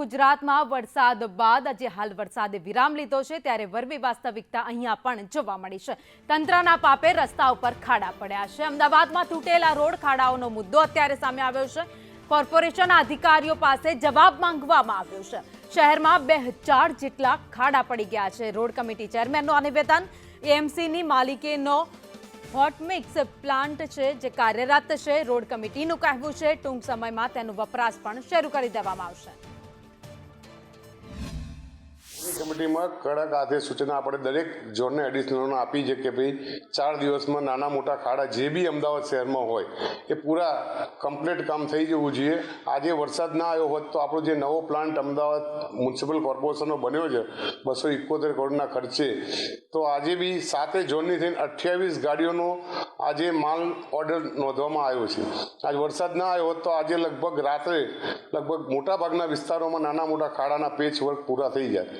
ગુજરાતમાં વરસાદ બાદ આજે હાલ વરસાદે વિરામ લીધો છે, ત્યારે વરવી વાસ્તવિકતા અહીંયા પણ જોવા મળી છે. તંત્રના પાપે રસ્તા ઉપર ખાડા પડ્યા છે. અમદાવાદમાં તૂટેલા રોડ ખાડાઓનો મુદ્દો અત્યારે સામે આવ્યો છે. કોર્પોરેશન અધિકારીઓ પાસે જવાબ માંગવામાં આવ્યો છે. શહેરમાં બે હજાર જેટલા ખાડા પડી ગયા છે. રોડ કમિટી ચેરમેનનું આ નિવેદન એએમસીની માલિકીનો હોટમિક્સ પ્લાન્ટ છે, જે કાર્યરત છે. રોડ કમિટીનું કહેવું છે, ટૂંક સમયમાં તેનો વપરાશ પણ શરૂ કરી દેવામાં આવશે. કમિટીમાં કડક હાથે સૂચના આપણે દરેક ઝોનને એડિશનલ આપી છે કે ભાઈ ચાર દિવસમાં નાના મોટા ખાડા જે બી અમદાવાદ શહેરમાં હોય, એ પૂરા કમ્પ્લીટ કામ થઈ જવું જોઈએ. આજે વરસાદ ના આવ્યો હોત તો આપણો જે નવો પ્લાન્ટ અમદાવાદ મ્યુનિસિપલ કોર્પોરેશનનો બન્યો છે, બસો ઇકોતેર કરોડના ખર્ચે, તો આજે બી સાતે ઝોનની થઈને અઠ્યાવીસ ગાડીઓનો આજે માલ ઓર્ડર નોંધવામાં આવ્યો છે. આજ વરસાદ ના આવ્યો હોત તો આજે લગભગ રાત્રે, લગભગ મોટાભાગના વિસ્તારોમાં નાના મોટા ખાડાના પેચ વર્ક પૂરા થઈ જાય.